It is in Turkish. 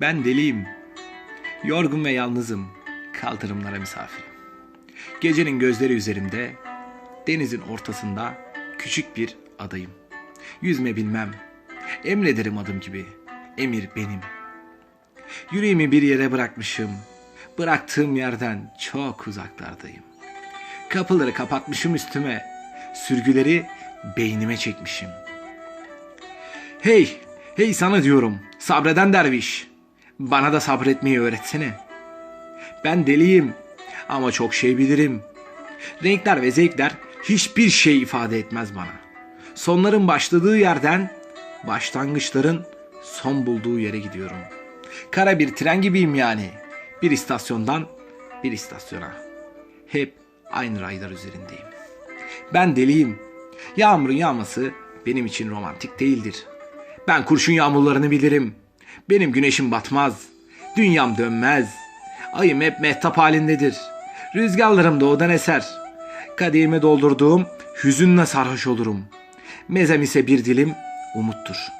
Ben deliyim. Yorgun ve yalnızım. Kaldırımlara misafirim. Gecenin gözleri üzerimde, denizin ortasında küçük bir adayım. Yüzme bilmem. Emrederim adım gibi. Emir benim. Yüreğimi bir yere bırakmışım. Bıraktığım yerden çok uzaklardayım. Kapıları kapatmışım üstüme. Sürgüleri beynime çekmişim. Hey, hey sana diyorum. Sabreden derviş. Bana da sabretmeyi öğretsene. Ben deliyim ama çok şey bilirim. Renkler ve zevkler hiçbir şey ifade etmez bana. Sonların başladığı yerden başlangıçların son bulduğu yere gidiyorum. Kara bir tren gibiyim yani. Bir istasyondan bir istasyona. Hep aynı raylar üzerindeyim. Ben deliyim. Yağmurun yağması benim için romantik değildir. Ben kurşun yağmurlarını bilirim. Benim güneşim batmaz. Dünyam dönmez. Ayım hep mehtap halindedir. Rüzgarlarım doğudan eser. Kadehime doldurduğum hüzünle sarhoş olurum. Mezem ise bir dilim umuttur.